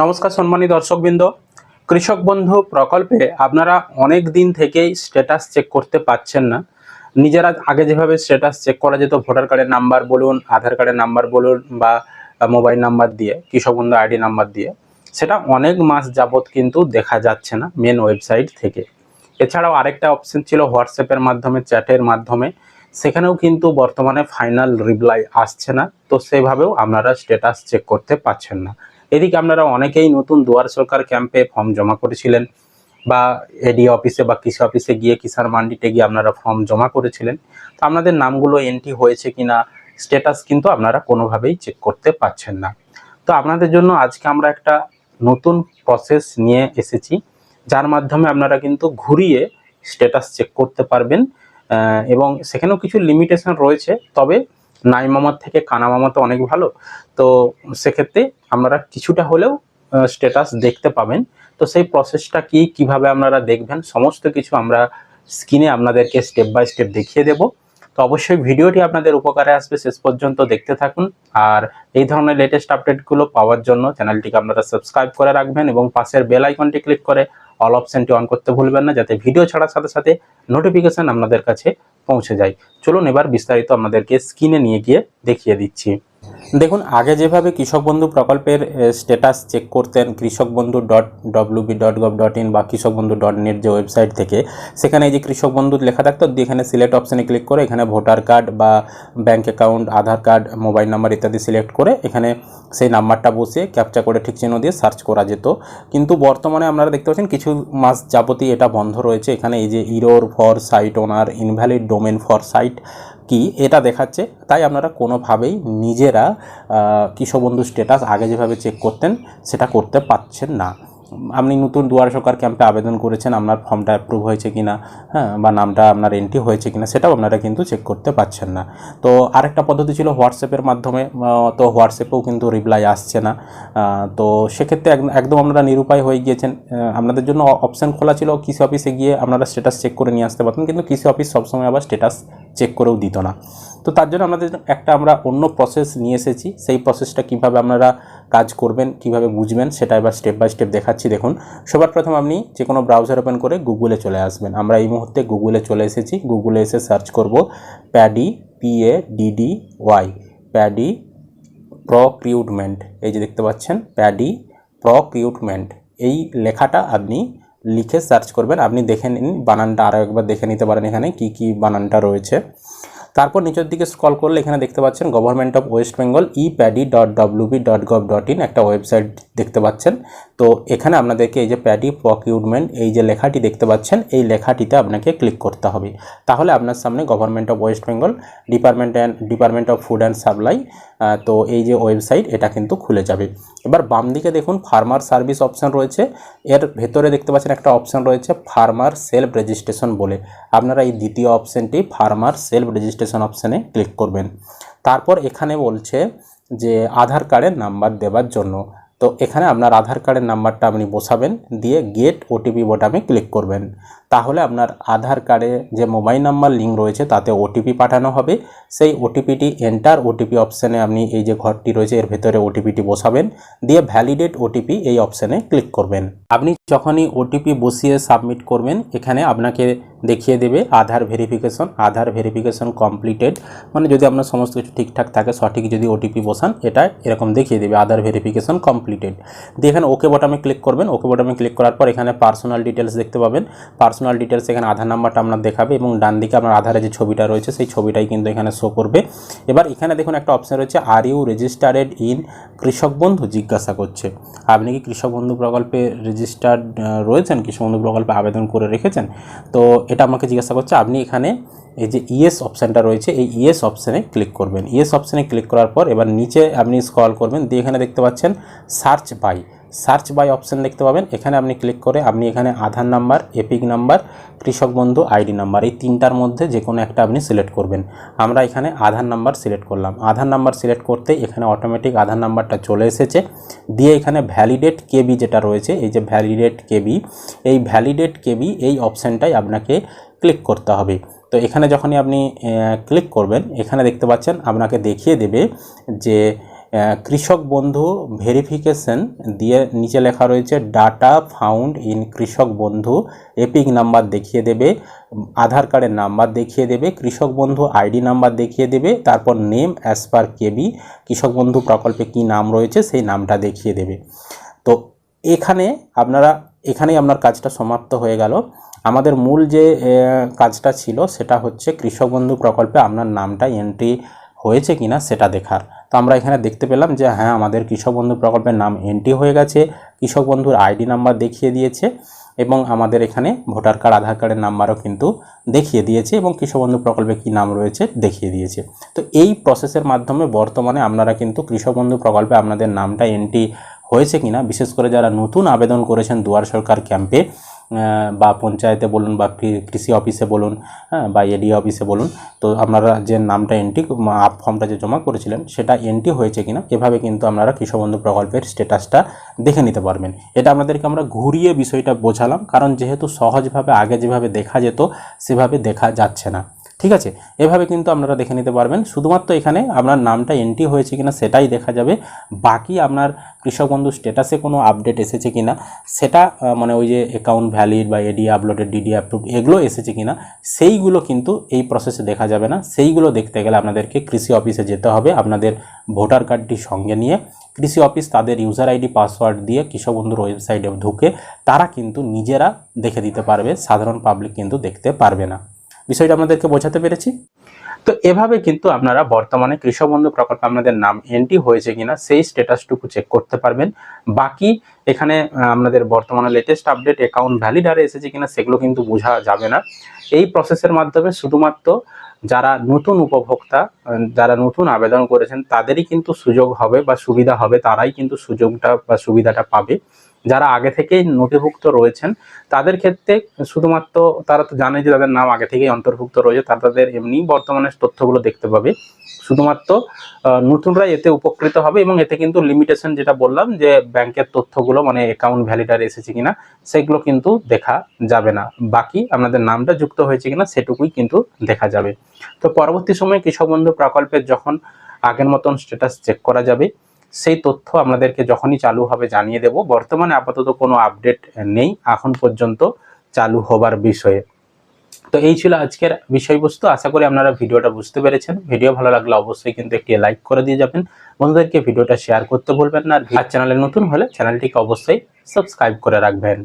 নমস্কার সম্মানী দর্শকবৃন্দ। কৃষক বন্ধু, প্রকল্পে আপনারা অনেক দিন থেকেই স্ট্যাটাস চেক করতে পাচ্ছেন না। নিজেরা আগে যেভাবে স্ট্যাটাস চেক করা যেত ভোটার কার্ডের নাম্বার বলুন আধার কার্ডের নাম্বার বলুন বা মোবাইল নাম্বার দিয়ে, কৃষক বন্ধু আইডি নাম্বার দিয়ে, সেটা অনেক মাস যাবত কিন্তু দেখা যাচ্ছে না মেন ওয়েবসাইট থেকে। এছাড়াও আরেকটা অপশন ছিল হোয়াটসঅ্যাপের মাধ্যমে চ্যাটের মাধ্যমে, সেখানেও কিন্তু বর্তমানে ফাইনাল রিপ্লাই আসছে না, তো সেভাবেও আপনারা স্ট্যাটাস চেক করতে পাচ্ছেন না। এদিকে আপনারা অনেকেই নতুন দুয়ার সরকার ক্যাম্পে ফর্ম জমা করেছিলেন বা এডি অফিসে বা কৃষি অফিসে গিয়ে কিষাণ মান্ডিতে গিয়ে আপনারা ফর্ম জমা করেছিলেন। তো আপনাদের নামগুলো এন্ট্রি হয়েছে কিনা স্ট্যাটাস কিন্তু আপনারা কোনোভাবেই চেক করতে পাচ্ছেন না। তো আপনাদের জন্য আজকে আমরা একটা নতুন প্রসেস নিয়ে এসেছি, যার মাধ্যমে আপনারা কিন্তু ঘুরিয়ে স্ট্যাটাস চেক করতে পারবেন এবং সেখানেও কিছু লিমিটেশন রয়েছে। তবে নাই মামার থেকে কানা মামা তো অনেক ভালো। তো সেক্ষেত্রে আমরা কিছুটা হলেও স্ট্যাটাস দেখতে পাবেন। তো সেই প্রসেসটা কি, কীভাবে আপনারা দেখবেন, সমস্ত কিছু আমরা স্ক্রিনে আপনাদেরকে স্টেপ বাই স্টেপ দেখিয়ে দেব। তো অবশ্যই ভিডিওটি আপনাদের উপকারে আসবে, শেষ পর্যন্ত দেখতে থাকুন। আর এই ধরনের লেটেস্ট আপডেটগুলো পাওয়ার জন্য চ্যানেলটিকে আপনারা সাবস্ক্রাইব করে রাখবেন এবং পাশের বেল আইকনটি ক্লিক করে অল অপশনটি অন করতে ভুলবেন না, যাতে ভিডিও ছাড়ার সাথে সাথে নোটিফিকেশন আপনাদের কাছে পৌঁছে যায়। চলুন এবার বিস্তারিত আপনাদেরকে স্ক্রিনে নিয়ে গিয়ে দেখিয়ে দিচ্ছি। দেখুন, আগে যেভাবে কৃষক বন্ধু প্রকল্পের স্ট্যাটাস চেক করতেন, Krishak Bandhu dot WB dot gov dot in বা কৃষক বন্ধু ডট নেট যে ওয়েবসাইট থেকে, সেখানে এই যে কৃষক বন্ধু লেখা থাকতো, এখানে সিলেক্ট অপশানে ক্লিক করে, এখানে ভোটার কার্ড বা bank account Aadhaar card mobile number ইত্যাদি সিলেক্ট করে, এখানে সেই নাম্বারটা বসিয়ে ক্যাপচা করে ঠিক চিহ্ন দিয়ে সার্চ করা যেত। কিন্তু বর্তমানে আপনারা দেখতে পাচ্ছেন কিছু মাস যাবতীয় এটা বন্ধ রয়েছে। এখানে এই যে error for site owner invalid domain for site কি এটা দেখাচ্ছে। তাই আপনারা কোনোভাবেই নিজেরা কৃষকবন্ধু স্টেটাস আগে যেভাবে চেক করতেন, সেটা করতে পারছেন না। আপনি নতুন দুয়ার সরকার ক্যাম্পে আবেদন করেছেন, আপনার ফর্মটা অ্যাপ্রুভ হয়েছে কি না হ্যাঁ বা নামটা আপনার এন্ট্রি হয়েছে কি না সেটাও আপনারা কিন্তু চেক করতে পারছেন না। তো আরেকটা পদ্ধতি ছিল হোয়াটসঅ্যাপের মাধ্যমে তো হোয়াটসঅ্যাপেও কিন্তু রিপ্লাই আসছে না। তো সেক্ষেত্রে এক- একদম আপনারা নিরুপায় হয়ে গিয়েছেন। আপনাদের জন্য অপশান খোলা ছিল, কৃষি অফিসে গিয়ে আপনারা স্ট্যাটাস চেক করে নিয়ে আসতে পারতেন, কিন্তু কৃষি অফিস সবসময় আবার স্ট্যাটাস চেক করেও দিত না। তো তার জন্য আমাদের একটা আমরা অন্য প্রসেস নিয়ে এসেছি। সেই প্রসেসটা কীভাবে আপনারা কাজ করবেন, কীভাবে বুঝবেন সেটা এবার স্টেপ বাই স্টেপ দেখাচ্ছি। দেখুন, সবার প্রথম আপনি যে কোনো ব্রাউজার ওপেন করে গুগলে চলে আসবেন। আমরা এই মুহূর্তে গুগলে চলে এসেছি। গুগলে এসে সার্চ করব paddy P A D D Y paddy procurement এই যে দেখতে পাচ্ছেন প্যাডি প্রক্রিউটমেন্ট এই লেখাটা আপনি লিখে সার্চ করবেন। আপনি দেখে নিন, বানানটা আরও একবার দেখে নিতে পারেন এখানে কি কি বানানটা রয়েছে। তারপর নিচের দিকে স্ক্রল করলে এখানে দেখতে পাচ্ছেন government of West Bengal e paddy dot WB dot gov dot in একটা ওয়েবসাইট দেখতে পাচ্ছেন। তো এখানে আপনাদেরকে এই যে প্যাডি প্রকিউটমেন্ট এই যে লেখাটি দেখতে পাচ্ছেন, এই লেখাটিতে আপনাকে ক্লিক করতে হবে। তাহলে আপনার সামনে government of West Bengal department and department of food and supply তো এই যে ওয়েবসাইট এটা কিন্তু খুলে যাবে। এবার বাম দিকে দেখুন ফার্মার সার্ভিস অপশান রয়েছে। এর ভেতরে দেখতে পাচ্ছেন একটা অপশান রয়েছে ফার্মার সেলফ রেজিস্ট্রেশন বলে। আপনারা এই দ্বিতীয় অপশানটি ফার্মার সেলফ রেজিস্ট্রেশন অপশানে ক্লিক করবেন। তারপর এখানে বলছে যে আধার কার্ডের নাম্বার দেওয়ার জন্য। তো এখানে আপনার আধার কার্ডের নাম্বারটা আপনি বসাবেন, দিয়ে গেট ওটিপি বোটামে ক্লিক করবেন। তাহলে আপনার আধার কার্ডে যে মোবাইল নাম্বার লিঙ্ক রয়েছে, তাতে ওটিপি পাঠানো হবে। সেই ওটিপিটি এন্টার ওটিপি অপশানে আপনি এই যে ঘরটি রয়েছে, এর ভেতরে ওটিপিটি বসাবেন, দিয়ে ভ্যালিডেট ওটিপি এই অপশানে ক্লিক করবেন। আপনি যখনই ওটিপি বসিয়ে সাবমিট করবেন, এখানে আপনাকে দেখিয়ে দেবে Aadhaar verification Aadhaar verification completed মানে যদি আপনার সমস্ত কিছু ঠিকঠাক থাকে, সঠিক যদি ওটিপি বসান, এটা এরকম দেখিয়ে দেবে, আধার ভেরিফিকেশন কমপ্লিটেড দিয়ে এখানে ওকে বটামে ক্লিক করবেন। ওকে বটামে ক্লিক করার পর এখানে পার্সোনাল ডিটেলস দেখতে পাবেন। পার্সোনাল ডিটেলস এখানে আধার নাম্বারটা আপনার দেখাবে এবং ডান দিকে আপনার আধারে যে ছবিটা রয়েছে, সেই ছবিটাই কিন্তু এখানে শো করবে। এবার এখানে দেখুন একটা অপশন রয়েছে আর ইউ রেজিস্টারেড ইন কৃষক বন্ধু জিজ্ঞাসা করছে। আপনি কি কৃষক বন্ধু প্রকল্পে রেজিস্টার্ড রয়েছেন? কৃষক বন্ধু প্রকল্পে আবেদন করে রেখেছেন? তো এটা আমাকে জিজ্ঞাসা করছে, আপনি এখানে এই যে ইএস অপশানটা রয়েছে, এই ইএস অপশানে ক্লিক করবেন। ইএস অপশানে ক্লিক করার পর এবার নিচে আপনি স্ক্রল করবেন। দিয়ে এখানে দেখতে পাচ্ছেন search by. Search by option দেখতে পাবেন। এখানে আপনি ক্লিক করে আপনি এখানে আধার নাম্বার, এপিক নাম্বার, কৃষক বন্ধু, আইডি নাম্বার এই তিনটার মধ্যে যে কোনো একটা আপনি সিলেক্ট করবেন। আমরা এখানে আধার নাম্বার সিলেক্ট করলাম। আধার নাম্বার সিলেক্ট করতে এখানে অটোমেটিক আধার নাম্বারটা চলে এসেছে। দিয়ে এখানে ভ্যালিডেট কেবি যেটা রয়েছে, এই যে ভ্যালিডেট কেবি, এই ভ্যালিডেট কেবি এই অপশানটাই আপনাকে ক্লিক করতে হবে। তো এখানে যখনই আপনি ক্লিক করবেন, এখানে দেখতে পাচ্ছেন আপনাকে দেখিয়ে দেবে যে কৃষক বন্ধু ভেরিফিকেশন দিয়ে নিচে লেখা রয়েছে ডাটা ফাউন্ড ইন কৃষক বন্ধু এপিক নাম্বার দেখিয়ে দেবে, আধার কার্ডের নাম্বার দেখিয়ে দেবে, কৃষক বন্ধু আইডি নাম্বার দেখিয়ে দেবে, তারপর নেম অ্যাজ পার কেবি কৃষক বন্ধু প্রকল্পে কি নাম রয়েছে সেই নামটা দেখিয়ে দেবে। তো এখানে আপনারা এখানেই আপনার কাজটা সমাপ্ত হয়ে গেল। আমাদের মূল যে কাজটা ছিল সেটা হচ্ছে কৃষক বন্ধু প্রকল্পে আপনার নামটা এন্ট্রি হয়েছে কিনা সেটা দেখার। তো আমরা এখানে দেখতে পেলাম যে হ্যাঁ আমাদের কৃষক বন্ধু প্রকল্পের নাম এন্ট্রি হয়ে গেছে। কৃষক বন্ধুর আইডি নাম্বার দেখিয়ে দিয়েছে এবং আমাদের এখানে ভোটার কার্ড, আধার কার্ডের নাম্বারও কিন্তু দেখিয়ে দিয়েছে এবং কৃষক বন্ধু প্রকল্পে কী নাম রয়েছে দেখিয়ে দিয়েছে। তো এই প্রসেসের মাধ্যমে বর্তমানে আপনারা কিন্তু কৃষক বন্ধু প্রকল্পে আপনাদের নামটা এন্ট্রি হয়েছে কিনা, বিশেষ করে যারা নতুন আবেদন করেছেন দুয়ার সরকার ক্যাম্পে বা পঞ্চায়েতে বলুন বা কৃষি অফিসে বলুন হ্যাঁ বা এডি অফিসে বলুন, তো আপনারা যে নামটা এন্ট্রি আপ ফর্মটা যে জমা করেছিলেন, সেটা এন্ট্রি হয়েছে কিনা, এভাবে কিন্তু আপনারা কৃষকবন্ধু প্রকল্পের স্ট্যাটাসটা দেখে নিতে পারবেন। এটা আপনাদেরকে আমরা ঘুরিয়ে বিষয়টা বোঝালাম, কারণ যেহেতু সহজভাবে, আগে যেভাবে দেখা যেত, সেভাবে দেখা যাচ্ছে না। ঠিক আছে? এভাবে কিন্তু আপনারা দেখে নিতে পারবেন। শুধুমাত্র এখানে আপনার নামটা এন্ট্রি হয়েছে কিনা সেটাই দেখা যাবে। বাকি আপনার কৃষক বন্ধু স্ট্যাটাসে কোনো আপডেট এসেছে কিনা, সেটা মানে ওই যে অ্যাকাউন্ট ভ্যালিড বা এডি আপলোডেড ডিডি অ্যাপ্রুভ এগুলো এসেছে কিনা, সেইগুলো কিন্তু এই প্রসেসে দেখা যাবে না। সেইগুলো দেখতে গেলে আপনাদেরকে কৃষি অফিসে যেতে হবে আপনাদের ভোটার কার্ডটি সঙ্গে নিয়ে। কৃষি অফিস তাদের ইউজার আইডি পাসওয়ার্ড দিয়ে কৃষক বন্ধুর ওয়েবসাইটে ঢুকে তারা কিন্তু নিজেরা দেখে দিতে পারবে। সাধারণ পাবলিক কিন্তু দেখতে পারবে না। বিষয়টা আপনাদেরকে বোঝাতে পেরেছি। তো এভাবে কিন্তু আপনারা বর্তমানে কৃষক বন্ধু প্রকল্পে আপনাদের নাম এন্ট্রি হয়েছে কিনা, সেই স্ট্যাটাসটুকু চেক করতে পারবেন। বাকি এখানে আপনাদের বর্তমানে লেটেস্ট আপডেট অ্যাকাউন্ট ভ্যালিড আরে এসেছে কিনা, সেগুলো কিন্তু বোঝা যাবে না। এই প্রসেসের মাধ্যমে শুধুমাত্র যারা নতুন উপভোক্তা যারা নতুন আবেদন করেছেন, তাদেরই কিন্তু সুযোগ হবে বা সুবিধা হবে, তারাই কিন্তু সুযোগটা বা সুবিধাটা পাবে। যারা আগে থেকেই নথিভুক্ত রয়েছেন, তাদের ক্ষেত্রে শুধুমাত্র তারা তো জানে যে তাদের নাম আগে থেকেই অন্তর্ভুক্ত রয়েছে, তারা তাদের এমনি বর্তমানে তথ্যগুলো দেখতে পাবে। শুধুমাত্র নতুনরা এতে উপকৃত হবে এবং এতে কিন্তু লিমিটেশন যেটা বললাম যে ব্যাংকের তথ্যগুলো মানে অ্যাকাউন্ট ভ্যালিডার এসেছে কিনা, সেগুলো কিন্তু দেখা যাবে না। বাকি আপনাদের নামটা যুক্ত হয়েছে কিনা সেটুকুই কিন্তু দেখা যাবে। তো পরবর্তী সময়ে কৃষক বন্ধু প্রকল্পের যখন আগের মতন স্ট্যাটাস চেক করা যাবে সেই তথ্য আপনাদেরকে যখনই চালু হবে জানিয়ে দেব। বর্তমানে আপাতত কোনো আপডেট নেই। এখন পর্যন্ত চালু হবার বিষয়ে। তো এই ছিল আজকের বিষয়বস্তু। আশা করি আপনারা ভিডিওটা বুঝতে পেরেছেন। ভিডিও ভালো লাগলে অবশ্যই কিন্তু একটি লাইক করে দিয়ে যাবেন। বন্ধুদেরকে ভিডিওটা শেয়ার করতে ভুলবেন না। আর চ্যানেলে নতুন হলে চ্যানেলটিকে অবশ্যই সাবস্ক্রাইব করে রাখবেন।